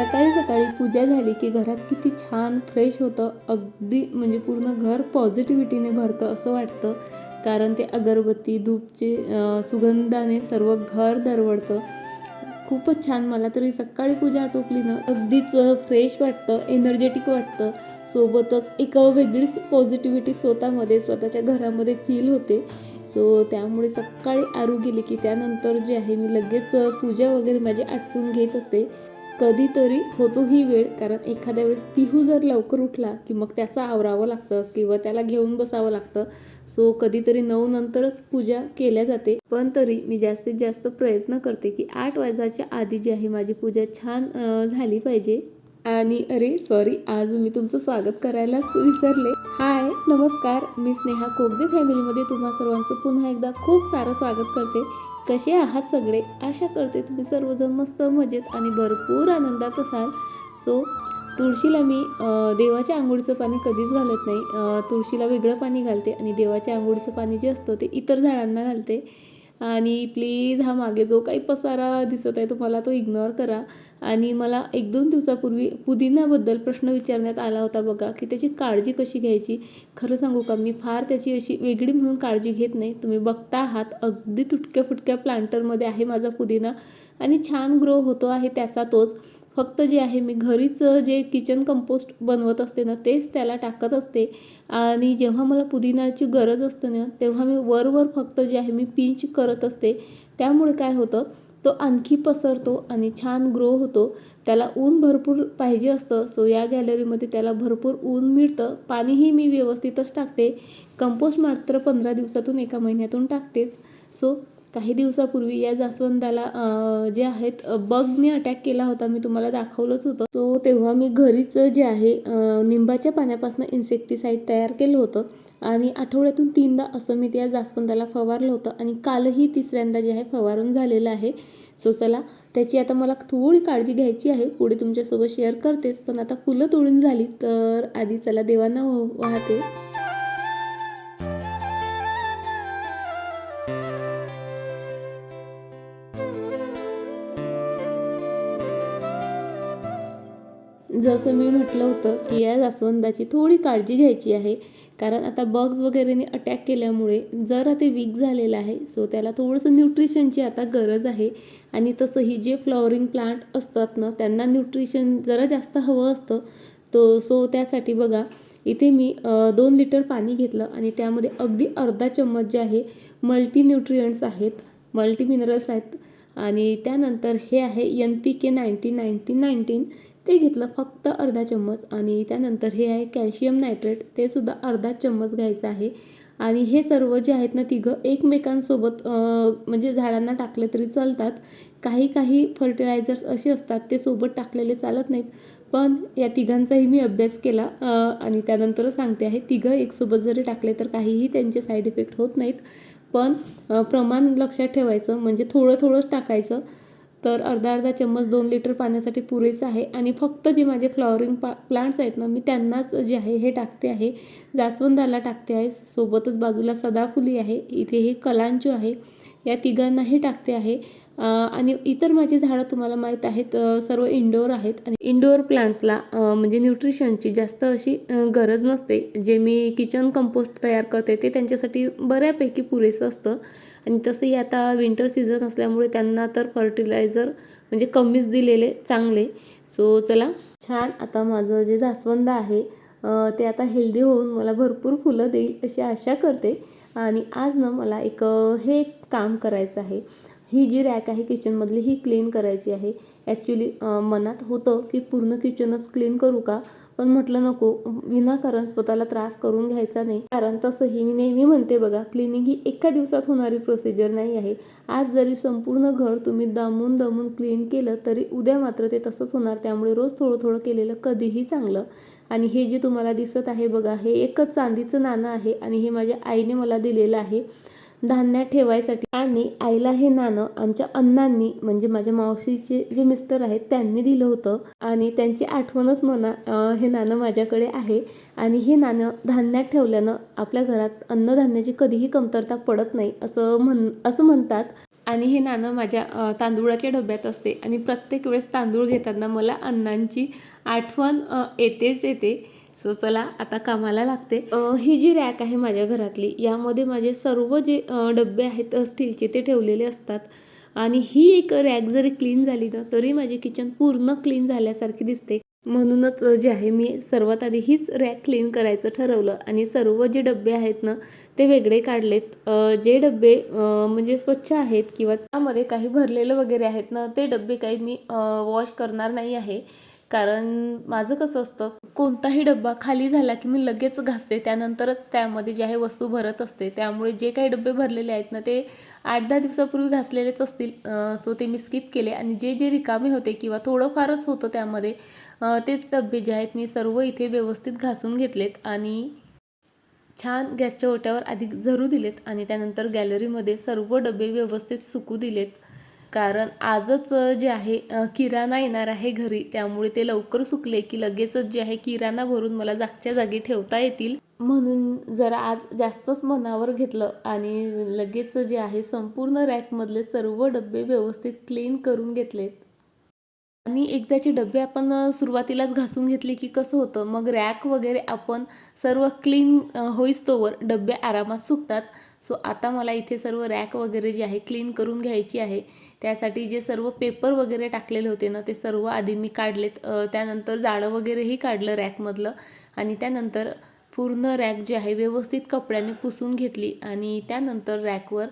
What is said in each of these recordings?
सकाळी सकाळी पूजा झाली की घरात किती छान फ्रेश होतं. अगदी म्हणजे पूर्ण घर पॉझिटिव्हिटीने भरतं असं वाटतं. कारण ते अगरबत्ती धूपचे सुगंधाने सर्व घर दरवळतं. खूपच छान. मला तरी सकाळी पूजा आटोपली ना अगदीच फ्रेश वाटतं एनर्जेटिक वाटतं. सोबतच एक वेगळीच पॉझिटिव्हिटी स्वतःमध्ये स्वतःच्या घरामध्ये फील होते. सो त्यामुळे सकाळी आरू गेली की त्यानंतर जे आहे मी लगेच पूजा वगैरे माझी आटपून घेत असते. कधीतरी होतो ही वेळ कारण एखाद्या वेळेस पिहू जर लवकर उठला की मग त्याचं आवरावं लागतं किंवा त्याला घेऊन बसावं लागतं. सो कधीतरी नऊ नंतरच पूजा केल्या जाते. पण तरी मी जास्तीत जास्त प्रयत्न करते की आठ वाजाच्या आधी जी आहे माझी पूजा छान झाली पाहिजे. आणि अरे सॉरी आज मी तुमचं स्वागत करायलाच विसरले. हाय नमस्कार. मी स्नेहा कोगदे फॅमिलीमध्ये तुम्हा सर्वांचं पुन्हा एकदा खूप सारं स्वागत करते. कसे आहात सगळे? आशा करते तुम्ही सर्वजण मस्त मजेत आणि भरपूर आनंदात असाल. सो तुळशीला मी देवाच्या आंघोळीचं पाणी कधीच घालत नाही. तुळशीला वेगळं पाणी घालते आणि देवाच्या आंघोळीचं पाणी जे असतं ते इतर झाडांना घालते. आणि प्लीज हा मागे जो काही पसारा दिसत आहे तुम्हाला तो इग्नोर करा. आणि मला एक दोन दिवसापूर्वी पुदिन्याबद्दल प्रश्न विचारण्यात आला होता बघा की त्याची काळजी कशी घ्यायची? खरं सांगू का मी फार त्याची अशी वेगळी म्हणून काळजी घेत नाही. तुम्ही बघता आहात अगदी तुटक्या फुटक्या प्लांटरमध्ये आहे माझा पुदिना आणि छान ग्रो होतो आहे त्याचा तोच. फक्त जे आहे मी घरीच जे किचन कंपोस्ट बनवत असते ना तेच त्याला टाकत असते. आणि जेव्हा मला पुदिनाची गरज असते ना तेव्हा मी वरवर फक्त जे आहे मी पिंच करत असते. त्यामुळे काय होतं तो आणखी पसरतो आणि छान ग्रो होतो. त्याला ऊन भरपूर पाहिजे असतं. सो या गॅलरीमध्ये त्याला भरपूर ऊन मिळतं. पाणीही मी व्यवस्थितच टाकते. कंपोस्ट मात्र पंधरा दिवसातून एका महिन्यातून टाकतेच. सो काही दिवसापूर्वी या जास्वंदाला जे आहेत बगने अटॅक केला होता मी तुम्हाला दाखवलंच होतं. सो तेव्हा मी घरीच जे आहे निंबाच्या पाण्यापासून इन्सेक्टिसाईड तयार केलं होतं आणि आठवड्यातून तीनदा असं मी त्या जास्वंदाला फवारलं होतं आणि कालही तिसऱ्यांदा जे आहे फवारून झालेलं आहे. सो चला त्याची आता मला थोडी काळजी घ्यायची आहे. पुढे तुमच्यासोबत शेअर करतेच पण आता फुलं तोडून झाली तर आधी चला देवांना वाहते. जसं मी म्हटलं होतं की या जास्वंदाची थोडी काळजी घ्यायची आहे. कारण आता बग्स वगैरेने अटॅक केल्यामुळे जरा ते वीक झालेलं आहे सो त्याला थोडंसं न्यूट्रिशनची आता गरज आहे. आणि तसंही जे फ्लॉवरिंग प्लांट असतात ना त्यांना न्यूट्रिशन जरा जास्त हवं असतं. तो सो त्यासाठी बघा इथे मी दोन लिटर पाणी घेतलं आणि त्यामध्ये अगदी अर्धा चम्मच जे आहे मल्टी न्यूट्रियंट्स आहेत मल्टी मिनरल्स आहेत. आणि त्यानंतर हे आहे N P K nineteen nineteen nineteen ते घेतलं फक्त अर्धा चम्मच आणि त्यानंतर हे आहे कॅल्शियम नायट्रेट. ते सुद्धा अर्धा चम्मच घ्यायचं आहे. आणि हे सर्व जे आहेत ना तिघं एकमेकांसोबत म्हणजे झाडांना टाकले तरी चालतात. काही काही फर्टिलायझर्स असे असतात ते सोबत टाकलेले चालत नाहीत. पण या तिघांचाही मी अभ्यास केला आणि त्यानंतरच सांगते आहे तिघं एकसोबत जरी टाकले तर काहीही त्यांचे साईड इफेक्ट होत नाहीत. पण प्रमाण लक्षात ठेवायचं म्हणजे थोडं थोडंच टाकायचं. तर अर्धा अर्धा चम्मच दोन लिटर पाण्यासाठी पुरेसं आहे. आणि फक्त जे माझे फ्लॉवरिंग पा प्लांट्स आहेत ना मी त्यांनाच जे आहे हे टाकते आहे. जास्वंदाला टाकते आहे. सोबतच बाजूला सदाफुली आहे. इथे हे कलांचू आहे. या तिघांनाही टाकते आहे. आणि इतर माझी झाडं तुम्हाला माहीत आहेत. सर्व इंडोअर आहेत. आणि इंडोअर प्लांट्सला म्हणजे न्यूट्रिशनची जास्त अशी गरज नसते. जे मी किचन कंपोस्ट तयार करते ते त्यांच्यासाठी बऱ्यापैकी पुरेसं असतं. आणि तसंही आता विंटर सीझन असल्यामुळे त्यांना तर फर्टिलायझर म्हणजे कमीच दिलेले चांगले. सो चला. छान. आता माझं जे जास्वंद आहे ते आता हेल्दी होऊन मला भरपूर फुलं देईल अशी आशा करते. आणि आज ना मला एक हे काम करायचं आहे. ही जी रॅक आहे किचनमधली ही क्लीन करायची आहे. ॲक्च्युली मनात होतं की पूर्ण किचनच क्लीन करू का? पण म्हटलं नको. विनाकारण स्वतःला त्रास करून घ्यायचा नाही. कारण तसंही मी नेहमी म्हणते बघा क्लिनिंग ही एका दिवसात होणारी प्रोसिजर नाही आहे. आज जरी संपूर्ण घर तुम्ही दमून दमून क्लीन केलं तरी उद्या मात्र ते तसंच होणार. त्यामुळे रोज थोडं थोडं केलेलं कधीही चांगलं. आणि हे जे तुम्हाला दिसत आहे बघा हे एकच चांदीचं नाणं आहे आणि हे माझ्या आईने मला दिलेलं आहे. धान्यात ठेवायसाठी आणि आईला हे नाणं आमच्या अण्णांनी म्हणजे माझ्या मावशीचे जे मिस्टर आहेत त्यांनी दिलं होतं. आणि त्यांची आठवणच म्हणा हे नाणं माझ्याकडे आहे. आणि हे नाणं धान्यात ठेवल्यानं आपल्या घरात अन्नधान्याची कधीही कमतरता पडत नाही असं म्हण असं म्हणतात. आणि हे नाणं माझ्या तांदुळाच्या तांदूळाच्या डब्यात असते. आणि प्रत्येक वेळेस तांदूळ घेताना मला अण्णांची आठवण येतेच येते. सो चला आता कामाला लागते. ही जी रॅक आहे माझ्या घरातली यामध्ये माझे सर्व जे डबे आहेत स्टीलचे ते ठेवलेले असतात. आणि ही एक रॅक जरी क्लीन झाली ना तरी माझे किचन पूर्ण क्लीन झाल्यासारखी दिसते. म्हणूनच जे आहे मी सर्वात आधी हीच रॅक क्लीन करायचं ठरवलं. आणि सर्व जे डबे आहेत ना ते वेगळे काढलेत. जे डबे म्हणजे स्वच्छ आहेत किंवा त्यामध्ये काही भरलेलं वगैरे आहेत ना ते डबे काही मी वॉश करणार नाही आहे. कारण माझं कसं असतं कोणताही डब्बा खाली झाला की मी लगेच घासते. त्यानंतरच त्यामध्ये जे आहे वस्तू भरत असते. त्यामुळे जे काही डबे भरलेले आहेत ना ते आठ दहा दिवसापूर्वी घासलेलेच असतील. सो ते मी स्किप केले. आणि जे जे रिकामे होते किंवा थोडंफारच होतं त्यामध्ये तेच डबे जे आहेत मी सर्व इथे व्यवस्थित घासून घेतलेत. आणि छान गॅसच्या ओट्यावर आधी झरू दिलेत आणि त्यानंतर गॅलरीमध्ये सर्व डबे व्यवस्थित सुकू दिलेत. कारण आजच जे आहे किराणा येणार आहे घरी त्यामुळे ते लवकर सुकले की लगेचच जे आहे किराणा भरून मला जागच्या जागी ठेवता येतील. म्हणून जरा आज जास्तच मनावर घेतलं आणि लगेच जे आहे संपूर्ण रॅकमधले सर्व डबे व्यवस्थित क्लीन करून घेतलेत. आणि एकदाचे डबे आपण सुरुवातीलाच घासून घेतले की कसं होतं? मग रॅक वगैरे आपण सर्व क्लीन होईस तोवर डबे आरामात सुकतात. सो आता मला इथे सर्व रॅक वगैरे जे आहे क्लीन करून घ्यायची आहे. त्यासाठी जे सर्व पेपर वगैरे टाकलेले होते ना ते सर्व आधी मी काढलेत. त्यानंतर जाळं वगैरेही काढलं रॅकमधलं. आणि त्यानंतर पूर्ण रॅक जे आहे व्यवस्थित कपड्याने पुसून घेतली. आणि त्यानंतर रॅकवर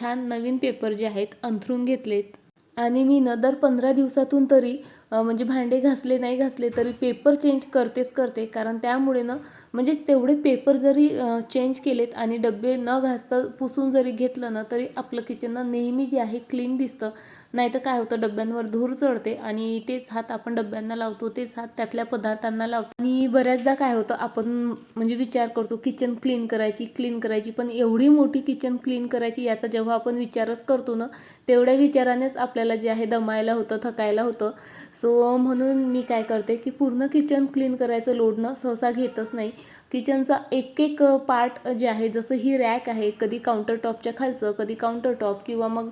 छान नवीन पेपर जे आहेत अंथरून घेतलेत. आणि मी न दर पंधरा दिवसातून तरी म्हणजे भांडे घासले नाही घासले तरी पेपर चेंज करतेच करते. कारण त्यामुळे ना म्हणजे तेवढे पेपर जरी चेंज केलेत आणि डबे न घासता पुसून जरी घेतलं ना तरी आपलं किचन ना नेहमी जे आहे क्लीन दिसतं. नाही तर काय होतं डब्यांवर धूर चढते आणि तेच हात आपण डब्यांना लावतो तेच हात त्यातल्या पदार्थांना लावतो. आणि बऱ्याचदा काय होतं आपण म्हणजे विचार करतो किचन क्लीन करायची क्लीन करायची. पण एवढी मोठी किचन क्लीन करायची याचा जेव्हा आपण विचारच करतो ना तेवढ्या विचारानेच आपल्याला जे आहे दमायला होतं थकायला होतं. सो म्हणून मी काय करते की पूर्ण किचन क्लीन करायचं लोडनं सहसा घेतच नाही. किचनचा एक एक पार्ट जे आहे जसं ही रॅक आहे कधी काउंटर टॉपच्या खालचं कधी काउंटर टॉप किंवा मग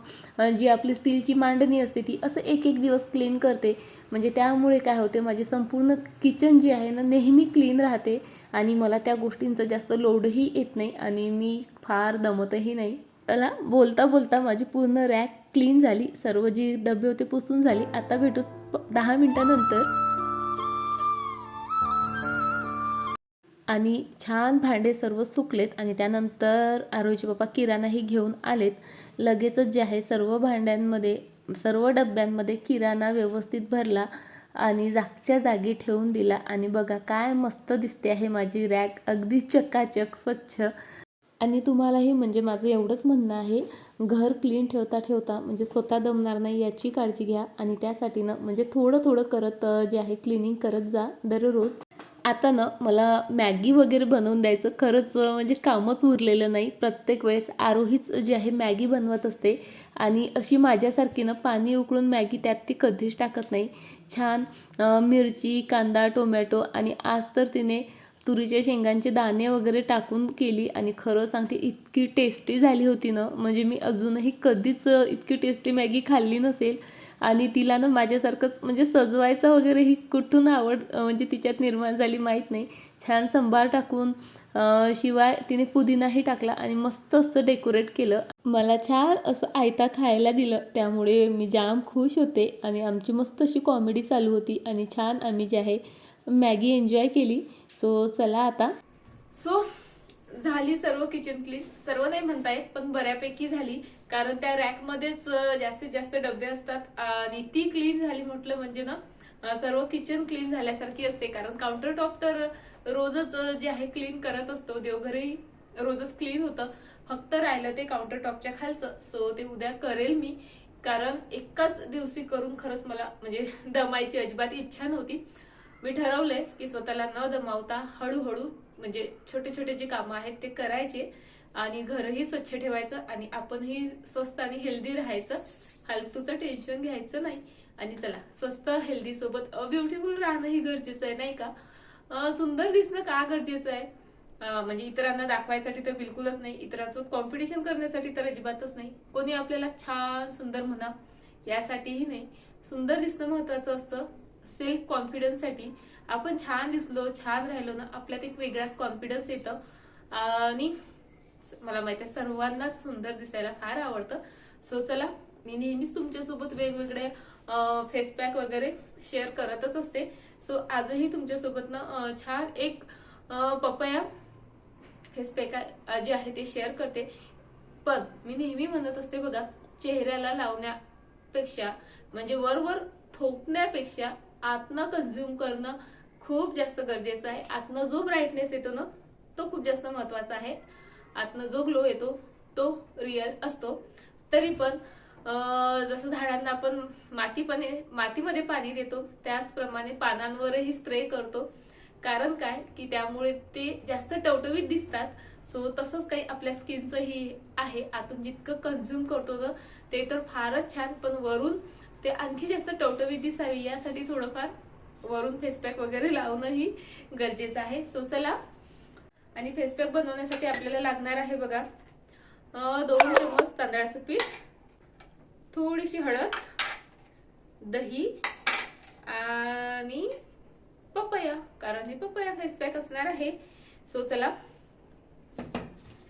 जी आपली स्टीलची मांडणी असते ती असं एक एक दिवस क्लीन करते. म्हणजे त्यामुळे काय होते माझी संपूर्ण किचन जी आहे ना नेहमी क्लीन राहते आणि मला त्या गोष्टींचा जास्त लोडही येत नाही आणि मी फार दमतही नाही. चला बोलता बोलता माझी पूर्ण रॅक क्लीन झाली. सर्व जी डबे होते पुसून झाली. आता भेटू प- दहा मिनिटानंतर. आणि छान भांडे सर्व सुकलेत. आणि त्यानंतर आरोजी बाप्पा किराणाही घेऊन आलेत. लगेचच जे आहे सर्व भांड्यांमध्ये सर्व डब्यांमध्ये किराणा व्यवस्थित भरला आणि जागच्या जागी ठेवून दिला. आणि बघा काय मस्त दिसते आहे माझी रॅक अगदी चकाचक स्वच्छ. आणि तुम्हालाही म्हणजे माझं एवढंच म्हणणं आहे घर क्लीन ठेवता ठेवता म्हणजे स्वतः दमणार नाही याची काळजी घ्या आणि त्यासाठी ना म्हणजे थोडं थोडं करत जे आहे क्लिनिंग करत जा दररोज. आता ना मला मॅगी वगैरे बनवून द्यायचं खरंच म्हणजे कामच उरलेलं नाही. प्रत्येक वेळेस आरोहीच जी आहे मॅगी बनवत असते आणि अशी माझ्यासारखी ना पाणी उकळून मॅगी त्यात ती कधीच टाकत नाही. छान मिरची कांदा टोमॅटो आणि आज तर तिने तुरीच्या शेंगांचे दाणे वगैरे टाकून केली आणि खरं सांगते इतकी टेस्टी झाली होती ना. म्हणजे मी अजूनही कधीच इतकी टेस्टी मॅगी खाल्ली नसेल. आणि तिला ना माझ्यासारखंच म्हणजे सजवायचं वगैरे ही कुठून आवड म्हणजे तिच्यात निर्माण झाली माहीत नाही. छान संभार टाकून शिवाय तिने पुदिनाही टाकला आणि मस्त असं डेकोरेट केलं. मला छान असं आयता खायला दिलं. त्यामुळे मी जाम खुश होते आणि आमची मस्त अशी कॉमेडी चालू होती आणि छान आम्ही जे आहे मॅगी एन्जॉय केली. सो चला आता. सो झाली सर्व किचन क्लीन सर्व नाही म्हणता येत पण बऱ्यापैकी झाली. कारण त्या रॅकमध्येच मध्येच जास्तीत जास्त डबे असतात. आणि ती क्लीन झाली म्हटलं म्हणजे ना सर्व किचन क्लीन झाल्यासारखी असते. कारण काउंटर टॉप तर रोजच जे आहे क्लीन करत असतो. देवघरही रोजच क्लीन होतं. फक्त राहिलं ते काउंटर टॉपच्या खालचं. सो ते उद्या करेल मी. कारण एकाच दिवशी करून खरंच मला म्हणजे दमायची अजिबात इच्छा नव्हती. मी ठरवले की स्वतःला न दमावता हळूहळू म्हणजे छोटे छोटे जे कामं आहेत ते करायचे आणि घरही स्वच्छ ठेवायचं आणि आपणही स्वस्त आणि हेल्दी राहायचं. फालतूचं टेन्शन घ्यायचं नाही. आणि चला स्वस्त हेल्दी सोबत ब्युटिफुल राहणं ही गरजेचं आहे नाही का? सुंदर दिसणं का गरजेचं आहे? म्हणजे इतरांना दाखवायसाठी तर बिलकुलच नाही. इतरांसोबत कॉम्पिटिशन करण्यासाठी तर अजिबातच नाही. कोणी आपल्याला छान सुंदर म्हणा यासाठीही नाही. सुंदर दिसणं महत्वाचं असतं. सेल्फ कॉन्फिडन्ससाठी आपण छान दिसलो छान राहिलो ना आपल्यात एक वेगळाच कॉन्फिडन्स येतं. आणि मला माहिती आहे सर्वांनाच सुंदर दिसायला फार आवडतं. सो चला मी नेहमीच तुमच्यासोबत वेगवेगळे फेस पॅक वगैरे शेअर करतच असते. सो आजही तुमच्यासोबत ना छान एक पपया फेस पॅक जे आहे ते शेअर करते. पण मी नेहमी म्हणत असते बघा चेहऱ्याला लावण्यापेक्षा म्हणजे वरवर थोपण्यापेक्षा आतनं कन्झ्युम करणं खूप जास्त गरजेचं आहे. आतनं जो ब्राईटनेस येतो ना तो खूप जास्त महत्त्वाचा आहे. आतनं जो ग्लो येतो तो रिअल असतो. तरी पण जसं झाडांना आपण मातीपणे मातीमध्ये पाणी देतो त्याचप्रमाणे पानांवरही स्प्रे करतो. कारण काय? की त्यामुळे ते जास्त टवटवीत दिसतात. सो तसंच काही आपल्या स्किनचंही आहे. आतून जितकं कन्झ्युम करतो ना ते तर फारच छान. पण वरून ते आणखी जास्त टवटवीत दिसावी यासाठी थोडंफार वरून फेसपॅक वगैरे लावणंही गरजेचं आहे. सो चला. आणि फेसपॅक बनवण्यासाठी आपल्याला लागणार आहे बघा दोन चमच तांदळाचं पीठ थोडीशी हळद दही आणि पपया कारण हे पपया फेसपॅक असणार आहे. सो चला.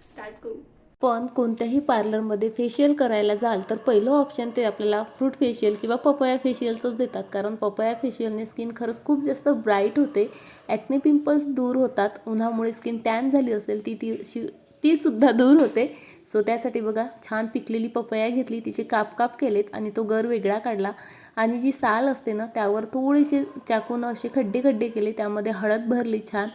स्टार्ट करू. पण कोणत्याही पार्लरमध्ये फेशियल करायला जाल तर पहिलं ऑप्शन ते आपल्याला फ्रूट फेशियल किंवा पपया फेशियलचंच देतात. कारण पपया फेशियलने स्किन खरंच खूप जास्त ब्राईट होते. ॲक्ने पिंपल्स दूर होतात. उन्हामुळे स्किन टॅन झाली असेल ती ती शि ती सुद्धा दूर होते. सो त्यासाठी बघा छान पिकलेली पपया घेतली तिचे काप काप केलेत आणि तो गर वेगळा काढला. आणि जी साल असते ना त्यावर थोडेसे चाकून असे खड्डे खड्डे केले त्यामध्ये हळद भरली छान.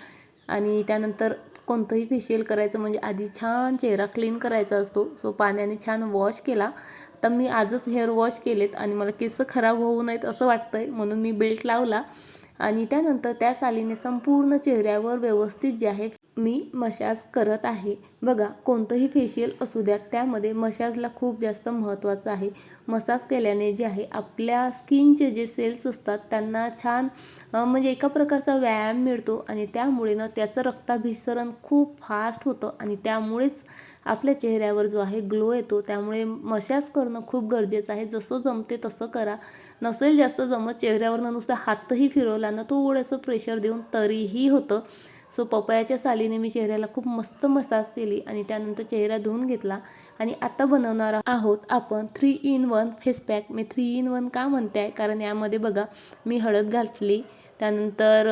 आणि त्यानंतर कोणतंही फेशियल करायचं म्हणजे आधी छान चेहरा क्लीन करायचा असतो. सो पाण्याने छान वॉश केला. तर मी आजच हेअर वॉश केलेत आणि मला केस खराब होऊ नयेत असं वाटतं आहे म्हणून मी बेल्ट लावला. आणि त्यानंतर त्या सालीने संपूर्ण चेहऱ्यावर व्यवस्थित जे आहे मी मशाज करत आहे. बघा कोणतंही फेशियल असू द्या त्यामध्ये मशाजला खूप जास्त महत्त्वाचं आहे. मसाज केल्याने जे आहे आपल्या स्किनचे जे सेल्स असतात त्यांना छान म्हणजे एका प्रकारचा व्यायाम मिळतो आणि त्यामुळे ना त्याचं रक्ताभिसरण खूप फास्ट होतं आणि त्यामुळेच आपल्या चेहऱ्यावर जो आहे ग्लो येतो. त्यामुळे मशाज करणं खूप गरजेचं आहे. जसं जमते तसं करा. नसेल जास्त जमत चेहऱ्यावरनं नुसता हातही फिरवला ना थोडंसं प्रेशर देऊन तरीही होतं. सो पपयाच्या सालीने मी चेहऱ्याला खूप मस्त मसाज केली आणि त्यानंतर चेहरा धुवून घेतला. आणि आता बनवणार आहोत आपण three in one face pack me three in one का म्हणते? आहे कारण यामध्ये बघा मी हळद घातली त्यानंतर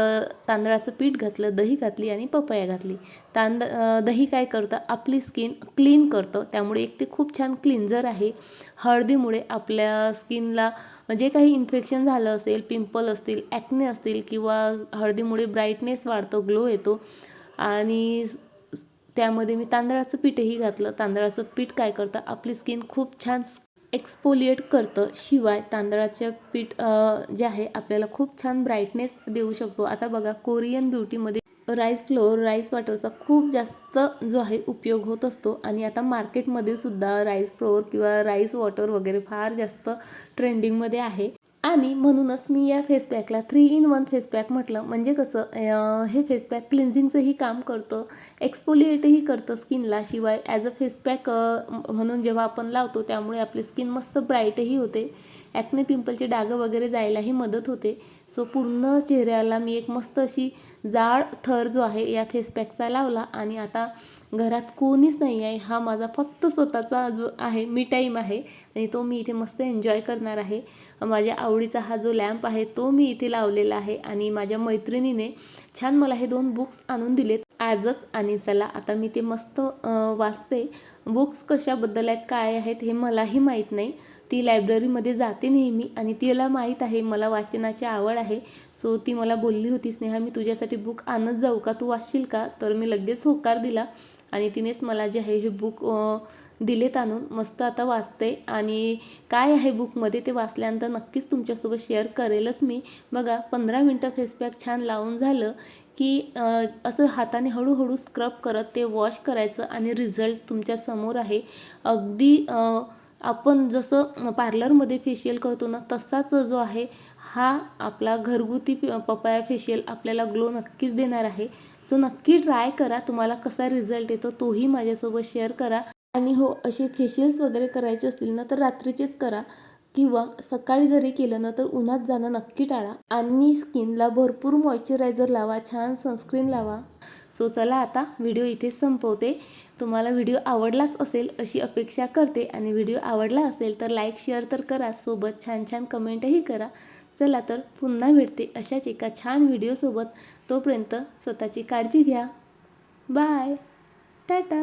तांदळाचं पीठ घातलं दही घातली आणि पपया घातली. तांद दही काय करतं? आपली स्किन क्लीन करतं. त्यामुळे एक ते खूप छान क्लिन्झर आहे. हळदीमुळे आपल्या स्किनला जे काही इन्फेक्शन झालं असेल पिंपल असतील ॲक्ने असतील किंवा हळदीमुळे ब्राईटनेस वाढतो ग्लो येतो आणि त्यामध्ये मी तांदळाचं पीठही घातलं. तांदळाचं पीठ काय करतं? आपली स्किन खूप छान एक्सपोलिएट करतं. शिवाय तांदळाचं पीठ जे आहे आपल्याला खूप छान ब्राईटनेस देऊ शकतो. आता बघा कोरियन ब्युटीमध्ये राईस फ्लोअर राईस वॉटरचा खूप जास्त जो आहे उपयोग होत असतो. आणि आता मार्केटमध्ये सुद्धा राईस फ्लोअर किंवा राईस वॉटर वगैरे फार जास्त ट्रेंडिंगमध्ये आहे. आणि म्हणूनच मी या face पॅकला three in one face pack म्हटलं. म्हणजे कसं हे फेस पॅक क्लिन्झिंगचंही काम करतं एक्सपोलिएटही करतं स्किनला शिवाय ॲज अ फेस पॅक म्हणून जेव्हा आपण लावतो त्यामुळे आपली स्किन मस्त ब्राईटही होते. ॲक्ने पिंपलचे डागं वगैरे जायलाही मदत होते. सो पूर्ण चेहऱ्याला मी एक मस्त अशी जाड थर जो आहे या फेस पॅकचा लावला. आणि आता घरात कोणीच नाही आहे. हा माझा फक्त स्वतःचा जो आहे मी टाईम आहे आणि तो मी इथे मस्त एन्जॉय करणार आहे. माझ्या आवडीचा हा जो लॅम्प आहे तो मी इथे लावलेला आहे आणि माझ्या मैत्रिणीने छान मला हे दोन बुक्स आणून दिलेत. आजच आणि चला आता मी ते मस्त वाचते. बुक्स कशाबद्दल आहेत काय आहेत हे मलाही माहीत नाही. ती लायब्ररीमध्ये जाते नेहमी आणि तिला माहीत आहे मला वाचनाची आवड आहे. सो ती मला बोलली होती स्नेहा मी तुझ्यासाठी बुक आणत जाऊ का? तू वाचशील का? तर मी लगेच होकार दिला. आणि तिनेच मला जे आहे हे बुक दिलेत आणून मस्त आता वाचते. आणि काय आहे बुकमध्ये ते वाचल्यानंतर नक्कीच तुमच्यासोबत शेअर करेलच मी. बघा पंधरा मिनटं फेसपॅक छान लावून झालं की असं हाताने हळूहळू स्क्रब करत ते वॉश करायचं आणि रिझल्ट तुमच्यासमोर आहे. अगदी आपण जसं पार्लरमध्ये फेशियल करतो ना तसाच जो आहे हा आपला घरगुती पपाया फेशियल आपल्याला ग्लो नक्कीच देणार आहे. सो नक्की ट्राय करा. तुम्हाला कसा रिझल्ट येतो तोही माझ्यासोबत शेअर करा. आणि हो असे फेशियल्स वगैरे करायचे असतील ना तर रात्रीचेच करा. किंवा सकाळी जरी केलं ना तर उन्हात जाणं नक्की टाळा. आणि स्किनला भरपूर मॉइश्चरायझर लावा छान सनस्क्रीन लावा. सो चला आता व्हिडिओ इथे संपवते. तुम्हाला व्हिडिओ आवडलाच असेल अशी अपेक्षा करते. आणि व्हिडिओ आवडला असेल तर लाईक शेअर तर करा. सोबत छान छान कमेंटही करा. चला तर पुन्हा भेटते अशाच एका छान व्हिडिओसोबत तोपर्यंत स्वतःची काळजी घ्या. बाय टाटा